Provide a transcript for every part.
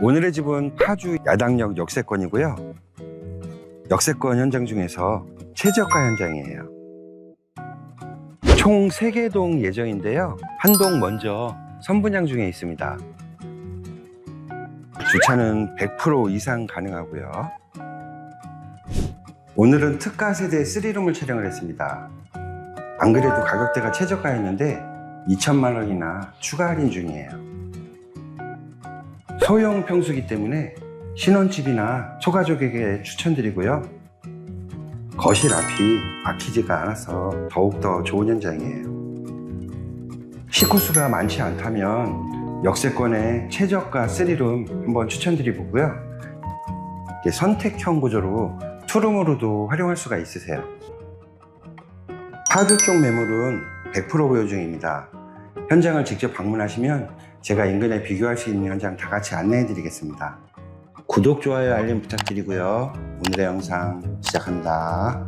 오늘의 집은 파주 야당역 역세권이고요. 역세권 현장 중에서 최저가 현장이에요. 총 3개 동 예정인데요. 한 동 먼저 선분양 중에 있습니다. 주차는 100% 이상 가능하고요. 오늘은 특가 세대 3룸을 촬영을 했습니다. 안 그래도 가격대가 최저가였는데 2천만 원이나 추가 할인 중이에요. 소형 평수기 때문에 신혼집이나 소가족에게 추천드리고요. 거실 앞이 막히지가 않아서 더욱더 좋은 현장이에요. 식구수가 많지 않다면 역세권의 최저가 3룸 한번 추천드리고요. 선택형 구조로 투룸으로도 활용할 수가 있으세요. 파주 쪽 매물은 100% 보유 중입니다. 현장을 직접 방문하시면 제가 인근에 비교할 수 있는 현장 다 같이 안내해 드리겠습니다. 구독, 좋아요, 알림 부탁드리고요. 오늘의 영상 시작합니다.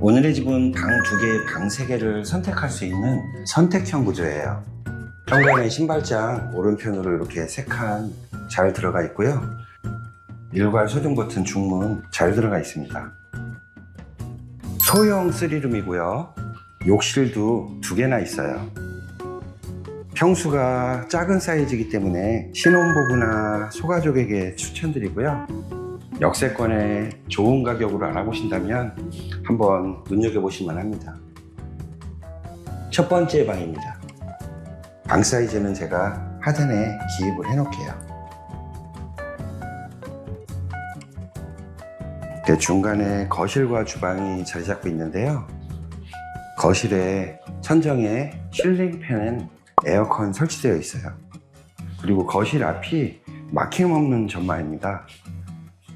오늘의 집은 방 두 개, 방세 개를 선택할 수 있는 선택형 구조예요. 현관에 신발장 오른편으로 이렇게 세 칸 잘 들어가 있고요. 일괄 소등 버튼 중문 잘 들어가 있습니다. 소형 3룸이고요. 욕실도 두 개나 있어요. 평수가 작은 사이즈이기 때문에 신혼부부나 소가족에게 추천드리고요. 역세권에 좋은 가격으로 알아보신다면 한번 눈여겨보실만 합니다. 첫 번째 방입니다. 방 사이즈는 제가 하단에 기입을 해놓을게요. 중간에 거실과 주방이 자리 잡고 있는데요. 거실에 천정에 실링팬 에어컨 설치되어 있어요. 그리고 거실 앞이 막힘없는 전망입니다.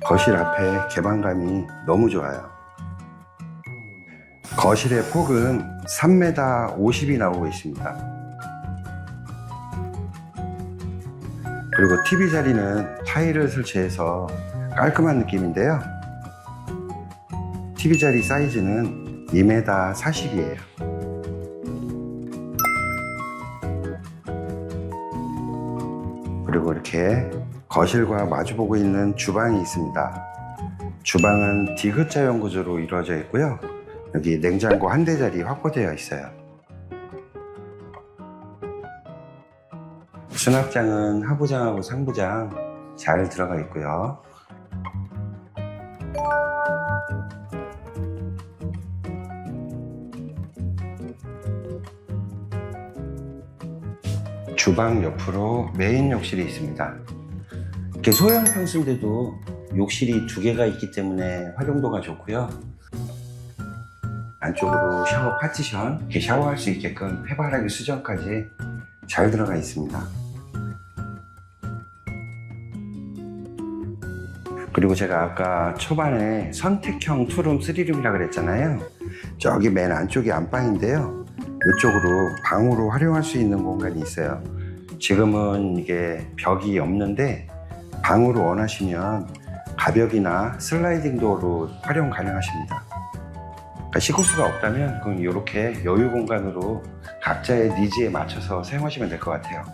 거실 앞에 개방감이 너무 좋아요. 거실의 폭은 3m 50이 나오고 있습니다. 그리고 TV 자리는 타일을 설치해서 깔끔한 느낌인데요. TV 자리 사이즈는 2m 40이에요. 그리고 이렇게 거실과 마주보고 있는 주방이 있습니다. 주방은 디귿자형 구조로 이루어져 있고요. 여기 냉장고 한 대 자리 확보되어 있어요. 수납장은 하부장하고 상부장 잘 들어가 있고요. 주방 옆으로 메인 욕실이 있습니다. 이렇게 소형 평수인데도 욕실이 두 개가 있기 때문에 활용도가 좋고요. 안쪽으로 샤워 파티션, 이렇게 샤워할 수 있게끔 해바라기 수전까지 잘 들어가 있습니다. 그리고 제가 아까 초반에 선택형 투룸, 쓰리룸이라 그랬잖아요. 저기 맨 안쪽이 안방인데요. 이쪽으로 방으로 활용할 수 있는 공간이 있어요. 지금은 이게 벽이 없는데 방으로 원하시면 가벽이나 슬라이딩 도어로 활용 가능하십니다. 그러니까 식구수가 없다면 그럼 이렇게 여유 공간으로 각자의 니즈에 맞춰서 사용하시면 될 것 같아요.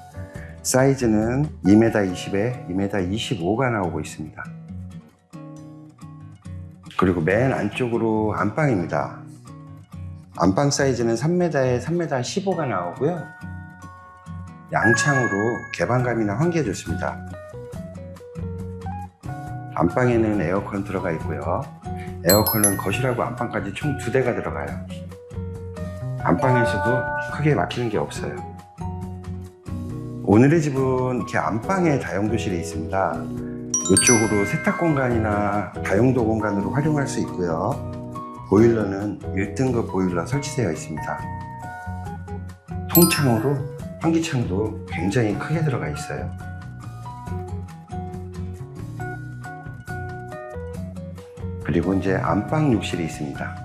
사이즈는 2m 20에 2m 25가 나오고 있습니다. 그리고 맨 안쪽으로 안방입니다. 안방 사이즈는 3m에 3m 15가 나오고요. 양창으로 개방감이나 환기해 줬습니다. 안방에는 에어컨 들어가 있고요. 에어컨은 거실하고 안방까지 총 두 대가 들어가요. 안방에서도 크게 막히는 게 없어요. 오늘의 집은 이렇게 안방에 다용도실이 있습니다. 이쪽으로 세탁 공간이나 다용도 공간으로 활용할 수 있고요. 보일러는 1등급 보일러 설치되어 있습니다. 통창으로 환기창도 굉장히 크게 들어가 있어요. 그리고 이제 안방 욕실이 있습니다.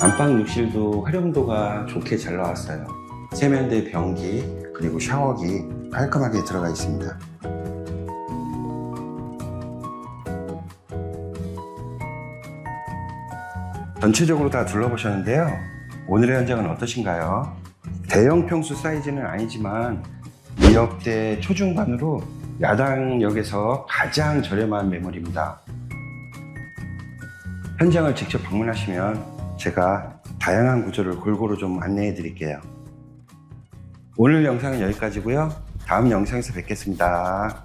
안방 욕실도 활용도가 좋게 잘 나왔어요. 세면대 변기 그리고 샤워기 깔끔하게 들어가 있습니다. 전체적으로 다 둘러보셨는데요. 오늘의 현장은 어떠신가요? 대형 평수 사이즈는 아니지만 2억대 초중반으로 야당역에서 가장 저렴한 매물입니다. 현장을 직접 방문하시면 제가 다양한 구조를 골고루 좀 안내해 드릴게요. 오늘 영상은 여기까지고요. 다음 영상에서 뵙겠습니다.